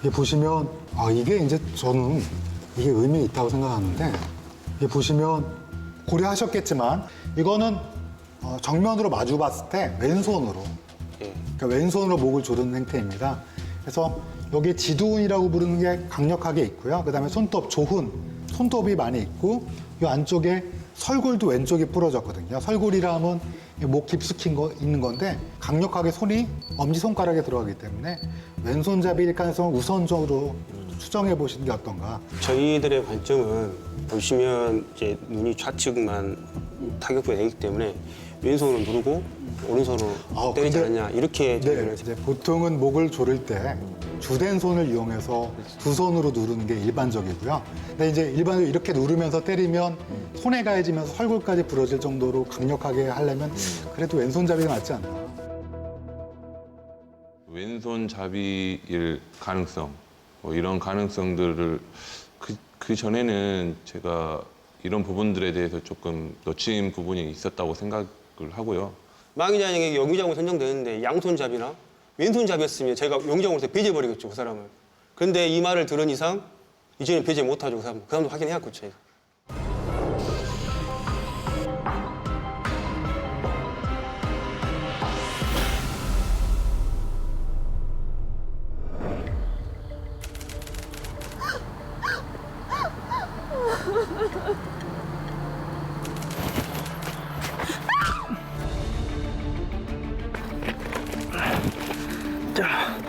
이게 보시면 아 이게 이제 저는 이게 의미 있다고 생각하는데 이게 보시면 고려하셨겠지만 이거는 어, 정면으로 마주 봤을 때 왼손으로 예. 그러니까 왼손으로 목을 조르는 행태입니다. 그래서 여기 지두운이라고 부르는 게 강력하게 있고요. 그다음에 손톱 조훈, 손톱이 많이 있고 이 안쪽에 설골도 왼쪽이 부러졌거든요. 설골이라 하면 이목 깊숙이 거, 있는 건데 강력하게 손이 엄지 손가락에 들어가기 때문에 왼손잡이일 가능성을 우선적으로 추정해 보시는 게 어떤가. 저희들의 관점은 보시면 이제 눈이 좌측만 타격부가 되기 때문에 왼손으로 누르고 오른손으로 아, 때리지 근데- 않냐 이렇게 네, 이제 보통은 목을 조를 때 주된 손을 이용해서 두 손으로 누르는 게 일반적이고요. 근데 이제 일반적으로 이렇게 누르면서 때리면 손에 가해지면서 설골까지 부러질 정도로 강력하게 하려면 그래도 왼손잡이가 낫지 않나. 왼손잡이일 가능성 뭐 이런 가능성들을 그, 그 전에는 제가 이런 부분들에 대해서 조금 놓친 부분이 있었다고 생각 을 하고요. 망이자에게 영의장으로 선정되는데 양손잡이나 왼손잡이였으면 제가 영의장으로서 배제해버리겠죠 그 사람을. 그런데 이 말을 들은 이상 이제는 배제 못하죠 그 사람. 그 사람도 확인해야겠죠 저희가 자